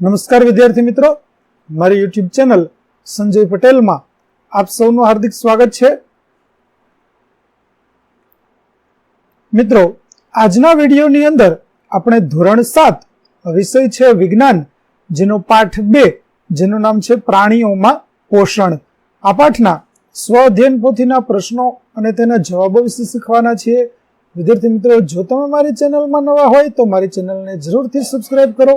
નમસ્કાર વિદ્યાર્થી મિત્રો. મારી યુટ્યુબ ચેનલ સંજય પટેલમાં આપ સૌનું હાર્દિક સ્વાગત છે. મિત્રો, આજના વિડીયોની અંદર આપણે ધોરણ સાત વિષય છે વિજ્ઞાન, જેનો પાઠ બે, જેનું નામ છે પ્રાણીઓમાં પોષણ. આ પાઠના સ્વ અધ્યયન પોથીના પ્રશ્નો અને તેના જવાબો વિશે શીખવાના છીએ. વિદ્યાર્થી મિત્રો, જો તમે મારી ચેનલમાં નવા હોય તો મારી ચેનલને જરૂરથી સબસ્ક્રાઇબ કરો.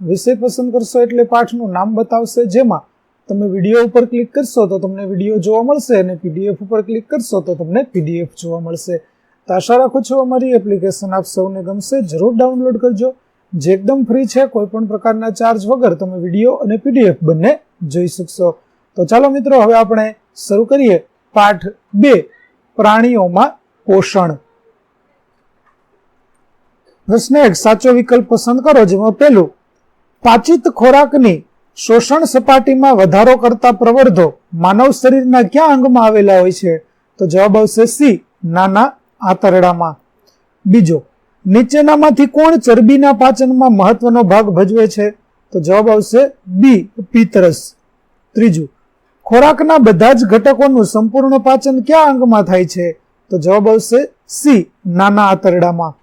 વિષય પસંદ કરશો એટલે પાઠનું નામ બતાવશે. જેમાં તમે વીડિયો ઉપર ક્લિક કરશો તો તમને વીડિયો જોવા મળશે અને પીડીએફ ઉપર ક્લિક કરશો તો તમને પીડીએફ જોવા મળશે. તો આશા રાખું છું અમારી એપ્લિકેશન આપ સૌને ગમશે. જરૂર ડાઉનલોડ કરજો. જે એકદમ ફ્રી છે કોઈ પણ પ્રકારના ચાર્જ વગર તમે વીડિયો અને પીડીએફ બંને જોઈ શકશો. તો ચાલો મિત્રો, હવે આપણે શરૂ કરીએ પાઠ બે, પ્રાણીઓમાં પોષણ. પ્રશ્ન એક, સાચો વિકલ્પ પસંદ કરો, જેમાં પહેલું પાચિત ખોરાકની શોષણ સપાટીમાં વધારો કરતા પ્રવર્ધો માનવ શરીરના ક્યાં અંગમાં આવેલા હોય છે? તો જવાબ આવશે સી, નાના આંતરડામાં બીજો, નીચેનામાંથી કોણ ચરબીના પાચનમાં મહત્વનો ભાગ ભજવે છે? તો જવાબ આવશે બી પિત્તરસ ત્રીજું, ખોરાકના બધા જ ઘટકોનું સંપૂર્ણ પાચન ક્યાં અંગમાં થાય છે? તો જવાબ આવશે સી, નાના આંતરડામાં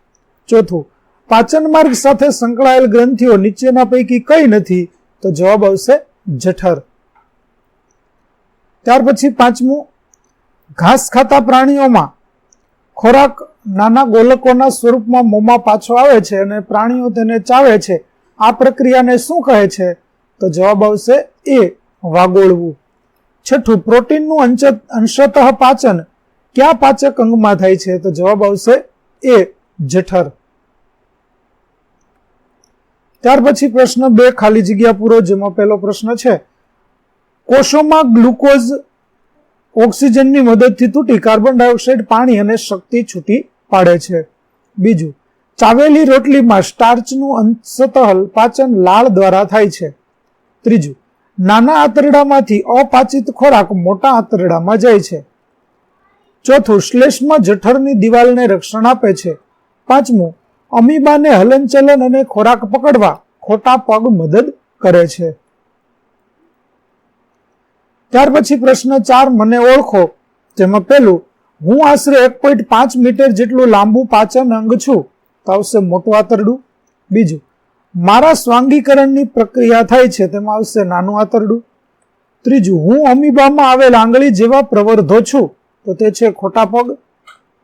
ચોથું પાચન માર્ગ સાથે સંકળાયેલ ગ્રંથિઓ નીચેના પૈકી કઈ નથી, તો જવાબ આવશે જઠર. ત્યાર પછી પાંચમું, ઘાસ ખાતા પ્રાણીઓમાં ખોરાક નાના ગોલકોના સ્વરૂપમાં મોંમાં પાછો આવે છે અને પ્રાણીઓ તેને ચાવે છે, આ પ્રક્રિયાને શું કહે છે, તો જવાબ આવશે એ વાગોળવું. છઠ્ઠું, પ્રોટીનનું અંશતઃ પાચન કયા પાચક અંગમાં થાય છે, તો જવાબ આવશે એ જઠર. ત્યાર પછી પ્રશ્ન બે ખાલી જગ્યા પૂરો, જેમાં પહેલો પ્રશ્ન છે, કોષોમાં ગ્લુકોઝ ઓક્સિજનની મદદથી તૂટી કાર્બન ડાયોક્સાઇડ પાણી અને શક્તિ છૂટી પાડે છે. બીજું, ચાવેલી રોટલીમાં સ્ટાર્ચનું અંશતઃ પાચન લાળ દ્વારા થાય છે. ત્રીજું, નાના આંતરડામાંથી અપાચિત ખોરાક મોટા આંતરડામાં જાય છે. ચોથું, શ્લેષ્મ જઠરની દિવાલને રક્ષણ આપે છે. પાંચમું અમીબાને હલનચલન અને ખોરાક પકડવા ખોટા પગ મદદ કરે છે. ત્યાર પછી પ્રશ્ન ચાર મને ઓળખો, જેમાં પેલું હું આશરે એક પોઈન્ટ પાંચ મીટર જેટલું લાંબુ પાચન અંગ છું, તો આવશે મોટું આંતરડું. બીજું, મારા સ્વાંગીકરણની પ્રક્રિયા થાય છે, તેમાં આવશે નાનું આંતરડું. ત્રીજું, હું અમીબામાં આવેલ આંગળી જેવા પ્રવર્ધો છું, તો તે છે ખોટા પગ.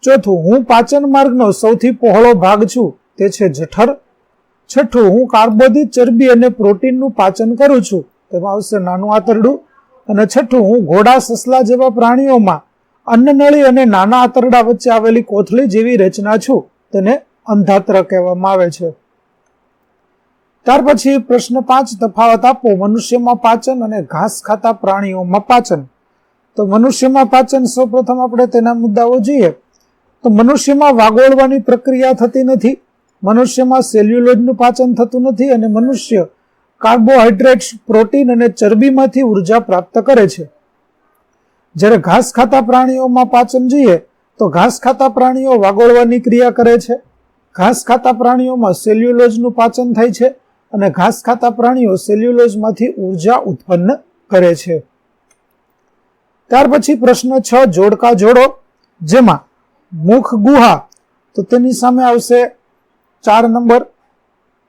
ચોથું, હું પાચન માર્ગનો સૌથી પહોળો ભાગ છું. તે છે જઠર. છઠ્ઠું, હું કાર્બોદિત ચરબી અને પ્રોટીનનું પાચન કરું છું. તેમાં આવશે નાનું આંતરડું. અને છઠ્ઠું, હું ઘોડા સસલા જેવા પ્રાણીઓમાં અન્નનળી અને નાના આંતરડા વચ્ચે આવેલી કોથળી જેવી રચના છું. તેને અંધાત્ર કહેવામાં આવે છે. ત્યાર પછી પ્રશ્ન પાંચ, તફાવત આપો. મનુષ્યમાં પાચન અને ઘાસ ખાતા પ્રાણીઓમાં પાચન. તો મનુષ્યમાં પાચન સૌપ્રથમ આપણે તેના મુદ્દાઓ જોઈએ. તો મનુષ્યમાં વાગોળવાની પ્રક્રિયા થતી નથી. મનુષ્યમાં સેલ્યુલોઇડનું પાચન થતું નથી અને મનુષ્ય કાર્બોહાઈડ્રેટ્સ પ્રોટીન અને ચરબીમાંથી ઊર્જા પ્રાપ્ત કરે છે. જ્યારે ઘાસ ખાતા પ્રાણીઓમાં પાચન જોઈએ, તો ઘાસ ખાતા પ્રાણીઓ વાગોળવાની ક્રિયા કરે છે. ઘાસ ખાતા પ્રાણીઓમાં સેલ્યુલોજનું પાચન થાય છે અને ઘાસ ખાતા પ્રાણીઓ સેલ્યુલોઝમાંથી ઊર્જા ઉત્પન્ન કરે છે. ત્યાર પછી પ્રશ્ન છ, જોડકા જોડો, જેમાં મુખ ગુહા તો તેની સામે આવશે ચાર નંબર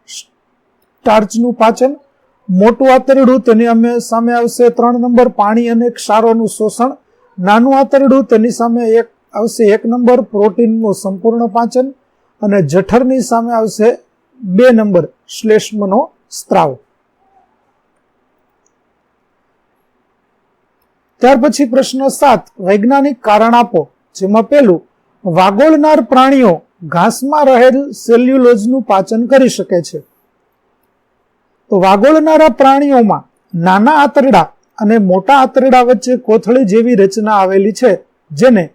સ્ટાર્ચનું પાચન. મોટું આંતરડું, તેની અમે સામે આવશે ત્રણ નંબર પાણી અને ક્ષારોનું શોષણ. નાનું આંતરડું, તેની સામે એક આવશે એક નંબર પ્રોટીનનું સંપૂર્ણ પાચન. અને જઠરની સામે આવશે બે નંબર શ્લેષ્મનો સ્ત્રાવ. ત્યાર પછી પ્રશ્ન સાત, વૈજ્ઞાનિક કારણ આપો, જેમાં પેલું વાગોળનાર પ્રાણીઓ ઘાસમાં રહેલ સેલ્યુલોઝનું પાચન કરી શકે છે. તો વાગોળનારા પ્રાણીઓમાં નાના આંતરડા અને મોટા આંતરડા વચ્ચે કોથળી જેવી રચના આવેલી છે, જેને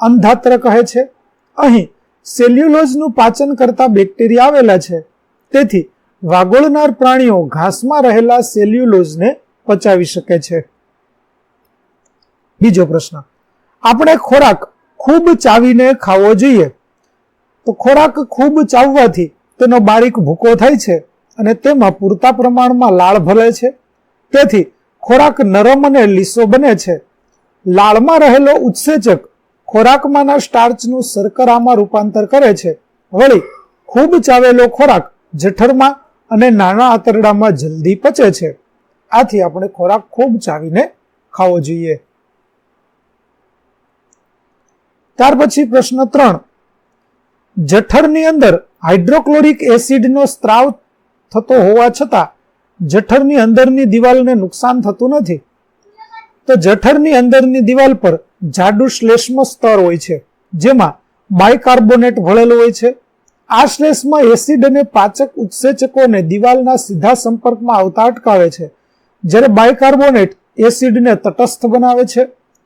અંધાત્ર કહે છે. અહીં સેલ્યુલોઝનું પાચન કરતા બેક્ટેરિયા આવેલા છે. તેથી વાગોળનાર પ્રાણીઓ ઘાસમાં રહેલા સેલ્યુલોઝને પચાવી શકે છે. બીજો પ્રશ્ન. આપણે ખોરાક ખૂબ ચાવીને ખાવો જોઈએ. તો ખોરાક ખૂબ ચાવવાથી તેનો બારીક ભૂકો થાય છે અને તેમાં પૂરતા પ્રમાણમાં લાળ ભરે છે. તેથી ખોરાક નરમ અને લીસો બને છે. લાળમાં રહેલો ઉત્સેચક ખોરાકમાંના સ્ટાર્ચનું શર્કરામાં રૂપાંતર કરે છે. વળી ખૂબ ચાવેલો ખોરાક જઠરમાં અને નાના આંતરડામાં જલ્દી પચે છે. આથી આપણે ખોરાક ખૂબ ચાવીને ખાવો જોઈએ. ત્યાર પછી પ્રશ્ન ત્રણ. જઠરની અંદર હાઇડ્રોક્લોરિક એસિડનો સ્ત્રાવ થતો હોવા છતાં જઠરની અંદરની દિવાલને નુકસાન થતું નથી. તો જઠરની અંદરની દિવાલ પર જાડુ શ્લેષ્મ સ્તર હોય છે, જેમાં બાયકાર્બોનેટ ભળેલું હોય છે. આ શ્લેષ્મમાં એસિડ અને પાચક ઉત્સેચકોને દિવાલના સીધા સંપર્કમાં આવતા અટકાવે છે, જ્યારે બાયકાર્બોનેટ એસિડને તટસ્થ બનાવે છે.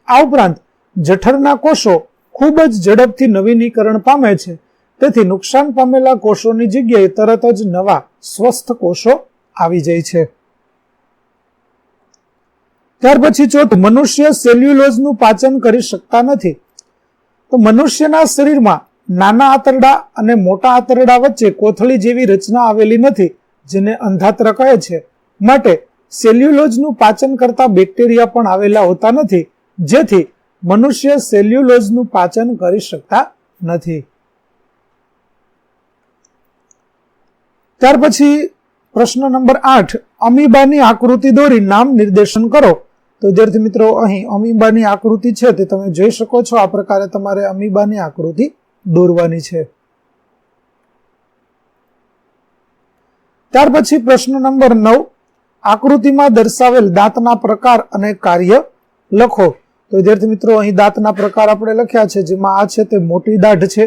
આ ઉપરાંત જઠરના કોષો ખૂબ જ ઝડપથી નવીનીકરણ પામે છે. તેથી નુકસાન પામેલા કોષોની જગ્યાએ તરત જ નવા સ્વસ્થ કોષો આવી જાય છે. ત્યાર પછી ચોથું મનુષ્ય સેલ્યુલોઝનું પાચન કરી શકતા નથી, તો મનુષ્યના શરીરમાં નાના આંતરડા અને મોટા આંતરડા વચ્ચે કોથળી જેવી રચના આવેલી નથી, જેને અંધાત્ર કહે છે. માટે સેલ્યુલોઝનું પાચન કરતા બેક્ટેરિયા પણ આવેલા હોતા નથી, જેથી મનુષ્ય સેલ્યુલોઝનું પાચન કરી શકતા નથી. ત્યાર પછી પ્રશ્ન નંબર આઠ, અમીબાની આકૃતિ દોરી નામ નિર્દેશન કરો. તો વિદ્યાર્થી મિત્રો, અહીં અમીબાની આકૃતિ છે તે તમે જોઈ શકો છો. આ પ્રકારે તમારે અમીબાની આકૃતિ દોરવાની છે. ત્યાર પછી પ્રશ્ન નંબર નવ, આકૃતિમાં દર્શાવેલ દાંતના પ્રકાર અને કાર્ય લખો. તો વિદ્યાર્થી મિત્રો, અહીં દાંતના પ્રકાર આપણે લખ્યા છે, જેમાં આ છે તે મોટી દાઢ છે,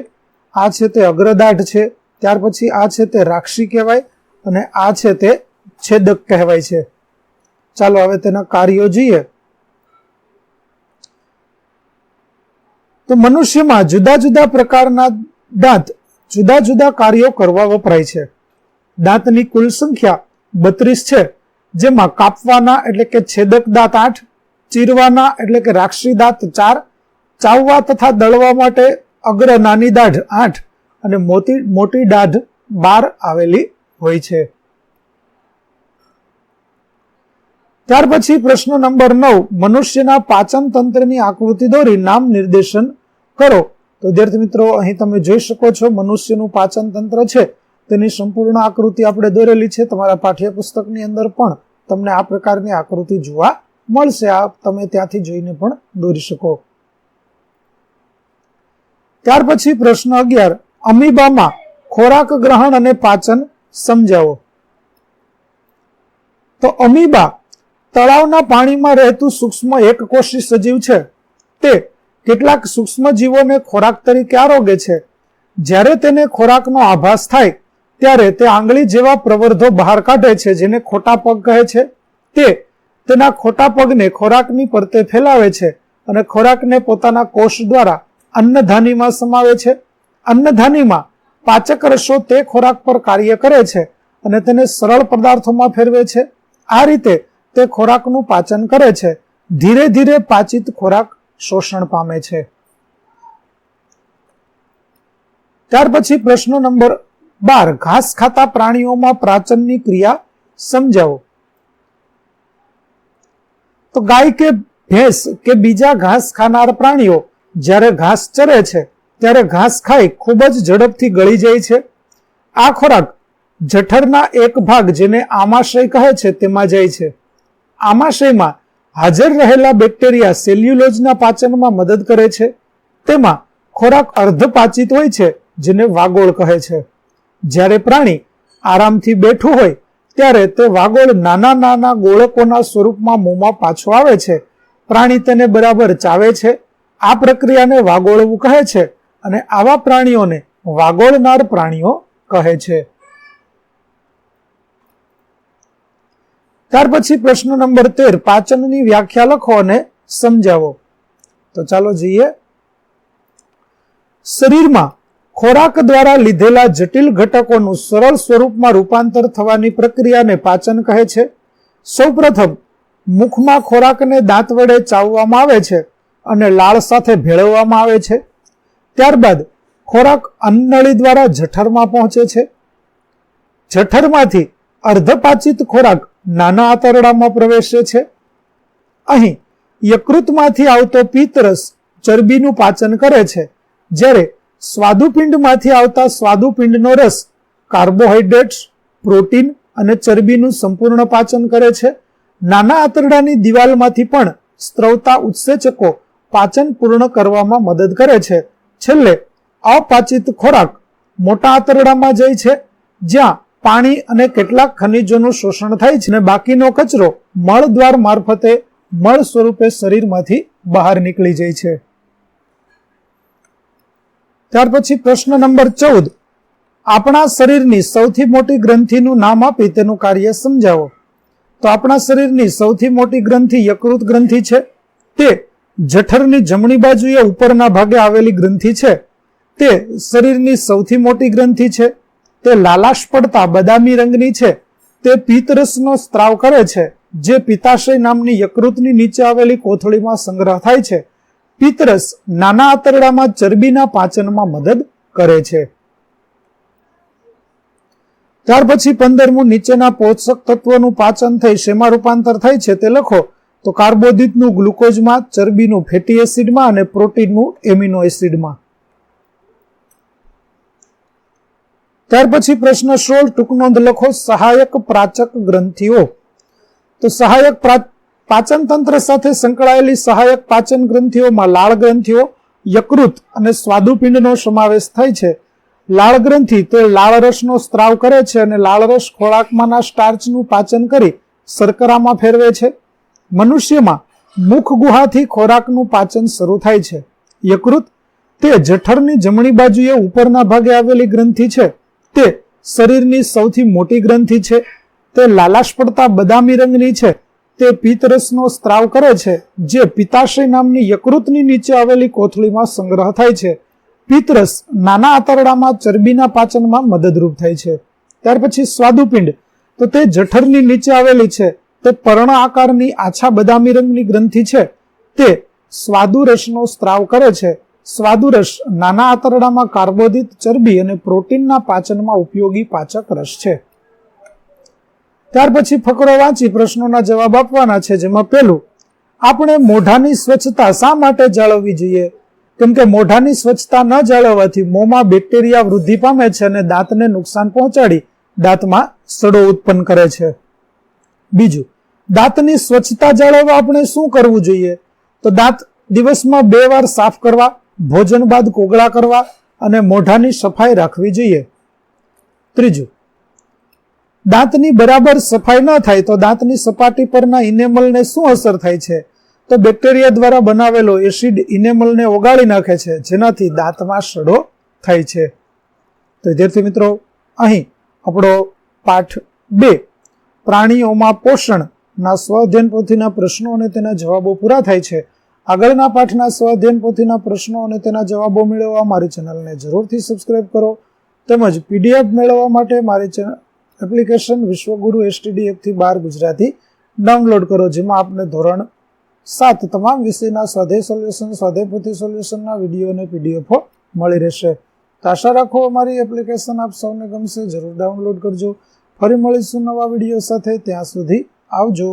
આ છે તે અગ્રદાઢ છે, ત્યાર પછી આ છે તે રાક્ષી કહેવાય, અને આ છે તે છેદક કહેવાય છે. ચાલો હવે તેના કાર્યો જોઈએ. તો મનુષ્યમાં જુદા જુદા પ્રકારના દાંત, જુદા જુદા કાર્યો કરવા વપરાય છે. દાંતની કુલ સંખ્યા બત્રીસ છે, જેમાં કાપવાના એટલે કે છેદક દાંત આઠ ચીરવાના એટલે કે રાક્ષી દાંત ચાર, ચાવવા તથા દળવા માટે અગ્ર નાની દાઢ આઠ અને મોટી મોટી દાઢ બાર આવેલી હોય છે. ત્યાર પછી પ્રશ્ન નંબર નવ, મનુષ્યના પાચન તંત્રની આકૃતિ દોરી નામ નિર્દેશન કરો. તો વિદ્યાર્થી મિત્રો, અહીં તમે જોઈ શકો છો મનુષ્યનું પાચન તંત્ર છે. તેની સંપૂર્ણ આકૃતિ આપણે દોરેલી છે. તમારા પાઠ્યપુસ્તકની અંદર પણ તમને આ પ્રકારની આકૃતિ જોવા મળશે. આ તમે ત્યાંથી જોઈને પણ દોરી શકો. ત્યાર પછી પ્રશ્ન અગિયાર. અમીબામાં ખોરાક ગ્રહણ અને પાચન સમજાવો. તો અમીબા તળાવના પાણીમાં રહેતું સૂક્ષ્મ એકકોષી સજીવ છે. તે કેટલાક સૂક્ષ્મ જીવોને ખોરાક તરીકે આરોગે છે. જ્યારે તેને ખોરાકનો આભાસ થાય, ત્યારે તે આંગળી જેવા પ્રવર્ધો બહાર કાઢે છે, જેને ખોટા પગ કહે છે. તે તેના ખોટા પગને ખોરાકની પરતે ફેલાવે છે અને ખોરાકને પોતાના કોષ દ્વારા અન્નધાનીમાં સમાવે છે. અન્નધાનીમાં પાચક રસો તે ખોરાક પર કાર્ય કરે છે અને તેને સરળ પદાર્થોમાં ફેરવે છે. આ રીતે તે ખોરાકનું પાચન કરે છે. ધીરે ધીરે પાચિત ખોરાક શોષણ પામે છે. ત્યાર પછી પ્રશ્ન નંબર બાર, ઘાસ ખાતા પ્રાણીઓમાં પાચનની ક્રિયા સમજાવો. તો ગાય કે ભેંસ કે બીજા ઘાસ ખાનાર પ્રાણીઓ જ્યારે ઘાસ ચરે છે, ત્યારે ઘાસ ખાઈ ખૂબ જ ઝડપથી ગળી જાય છે. આ ખોરાક જઠરના એક ભાગ જેને આમાશય કહે છે તેમાં જાય છે. આમાશયમાં હાજર રહેલા બેક્ટેરિયા સેલ્યુલોઝના પાચનમાં મદદ કરે છે. તેમાં ખોરાક અર્ધપાચિત હોય છે, જેને વાગોળ કહે છે. જ્યારે પ્રાણી આરામથી બેઠું હોય ત્યારે તે વાગોળ નાના નાના ગોળકોના સ્વરૂપમાં મોંમાં પાછો આવે છે. પ્રાણી તેને બરાબર ચાવે છે. આ પ્રક્રિયાને વાગોળવું કહે છે અને આવા પ્રાણીઓને વાગોળનાર પ્રાણીઓ કહે છે. ત્યાર પછી પ્રશ્ન નંબર તેર, પાચનની વ્યાખ્યા લખો અને સમજાવો. તો ચાલો જઈએ. શરીરમાં ખોરાક દ્વારા લીધેલા જટિલ ઘટકોનું સરળ સ્વરૂપમાં રૂપાંતર થવાની પ્રક્રિયાને પાચન કહે છે. સૌપ્રથમ, મુખમાં ખોરાકને દાંત વડે ચાવવામાં આવે છે અને લાળ સાથે ભેળવવામાં આવે છે. ત્યારબાદ, ખોરાક અન્નળી દ્વારા જઠરમાં પહોંચે છે. જઠરમાંથી અર્ધપાચિત ખોરાક નાના આંતરડામાં પ્રવેશે છે. અહીં યકૃતમાંથી આવતો પિત્તરસ ચરબીનું પાચન કરે છે, જ્યારે સ્વાદુપિંડમાંથી આવતા સ્વાદુપિંડનો રસ કાર્બોહાઈડ્રેટ્સ, પ્રોટીન અને ચરબીનું સંપૂર્ણ પાચન કરે છે. નાના આંતરડાની દિવાલમાંથી પણ સ્ત્રવતા ઉત્સેચકો પાચન પૂર્ણ કરવામાં મદદ કરે છે. છેલ્લે, અપાચિત ખોરાક મોટા આંતરડામાં જાય છે, જ્યાં પાણી અને કેટલાક ખનિજોનું શોષણ થાય છે અને બાકીનો કચરો મળદ્વાર મારફતે મળ સ્વરૂપે શરીરમાંથી બહાર નીકળી જાય છે. ત્યાર પછી પ્રશ્ન નંબર ચૌદ. આપણા શરીરની સૌથી મોટી ગ્રંથિનું નામ આપી તેનું કાર્ય સમજાવો. તો આપણા શરીરની સૌથી મોટી ગ્રંથિ યકૃત ગ્રંથિ છે? તે જઠરની જમણી બાજુએ ઉપરના ભાગે આવેલી ગ્રંથિ છે? તે શરીરની સૌથી મોટી ગ્રંથિ છે? તે લાલાશ પડતા બદામી રંગની છે? તે પિત્તરસનો સ્ત્રાવ કરે છે? જે પિત્તાશય નામની યકૃતની નીચે આવેલી કોથળીમાં સંગ્રહ થાય છે? પિત્તરસ નાના આંતરડામાં ચરબીના પાચનમાં મદદ કરે છે. ત્યાર પછી પંદરમું નીચેના પોષક તત્વોનું પાચન થઈ શેમાં રૂપાંતર થાય છે તે લખો. તો કાર્બોદિતનું ગ્લુકોઝમાં, ચરબીનું ફેટી એસિડમાં અને પ્રોટીનનું એમિનો એસિડમાં. ત્યાર પછી પ્રશ્ન સોળ, ટૂંક નોંધ લખો. સહાયક પ્રાચક ગ્રંથિઓ. તો સહાયક પાચન તંત્ર સાથે સંકળાયેલી સહાયક પાચન ગ્રંથિઓમાં લાળ ગ્રંથિઓ, યકૃત અને સ્વાદુપિંડનો સમાવેશ થાય છે. લાળ ગ્રંથિ તે લાળરસનો સ્ત્રાવ કરે છે અને લાળરસ ખોરાકમાંના સ્ટાર્ચનું પાચન કરી શર્કરામાં ફેરવે છે. મનુષ્યમાં મુખ ગુહાથી ખોરાકનું પાચન શરૂ થાય છે. યકૃત તે જઠરની જમણી બાજુએ ઉપરના ભાગે આવેલી ગ્રંથિ છે. તે શરીરની સૌથી મોટી ગ્રંથિ છે. તે લાલાશ પડતા બદામી રંગની છે. તે પિત્તરસનો સ્ત્રાવ કરે છે, જે પિત્તાશય નામની યકૃતની નીચે આવેલી કોથળીમાં સંગ્રહ થાય છે. પિત્તરસ નાના આંતરડામાં ચરબીના પાચનમાં મદદરૂપ થાય છે. ત્યાર પછી સ્વાદુપિંડ. તો તે જઠરની નીચે આવેલી છે. તે પર્ણ આકારની આછા બદામી રંગની ગ્રંથિ છે. તે સ્વાદુરસનો સ્ત્રાવ કરે છે. સ્વાદુરસ નાના આંતરડામાં કાર્બોદિત ચરબી અને પ્રોટીનના પાચનમાં ઉપયોગી પાચક રસ છે. ત્યાર પછી ફકરો વાંચી પ્રશ્નોના જવાબ આપવાના છે, જેમાં પહેલું, આપણે મોઢાની સ્વચ્છતા શા માટે જાળવવી જોઈએ? કેમ કે મોઢાની સ્વચ્છતા ન જાળવવાથી મોંમાં બેક્ટેરિયા વૃદ્ધિ પામે છે અને દાંતને નુકસાન પહોંચાડી દાંતમાં સડો ઉત્પન્ન કરે છે. બીજું, દાંતની સ્વચ્છતા જાળવવા આપણે શું કરવું જોઈએ? તો દાંત દિવસમાં બે વાર સાફ કરવા, ભોજન બાદ કોગળા કરવા અને મોઢાની સફાઈ રાખવી જોઈએ. ત્રીજું દાંતની બરાબર સફાઈ ન થાય તો દાંતની સપાટી પરના ઇનેમલને શું અસર થાય છે? તો બેક્ટેરિયા દ્વારા બનાવેલો એસિડ ઇનેમલને ઓગાળી નાખે છે, જેનાથી દાંતમાં સડો થાય છે. તો વિદ્યાર્થી મિત્રો, અહીં આપણો પાઠ બે, પ્રાણીઓમાં પોષણના સ્વાધ્યન પોથીના પ્રશ્નો અને તેના જવાબો પૂરા થાય છે. આગળના પાઠના સ્વાધ્યન પોથીના પ્રશ્નો અને તેના જવાબો મેળવવા મારી ચેનલને જરૂરથી સબસ્ક્રાઈબ કરો. તેમજ પીડીએફ મેળવવા માટે મારી ચેનલ એપ્લિકેશન વિશ્વગુરુ એસટીડી એપથી બાર ગુજરાતી ડાઉનલોડ કરો, જેમાં આપને ધોરણ સાત તમામ વિષયના સ્વાધ્યાય સોલ્યુશન સ્વાધ્યાય પોથી સોલ્યુશનના વીડિયો અને પીડીએફો મળી રહેશે. તો આશા રાખો અમારી એપ્લિકેશન આપ સૌને ગમશે. જરૂર ડાઉનલોડ કરજો. ફરી મળીશું નવા વીડિયો સાથે. ત્યાં સુધી આવજો.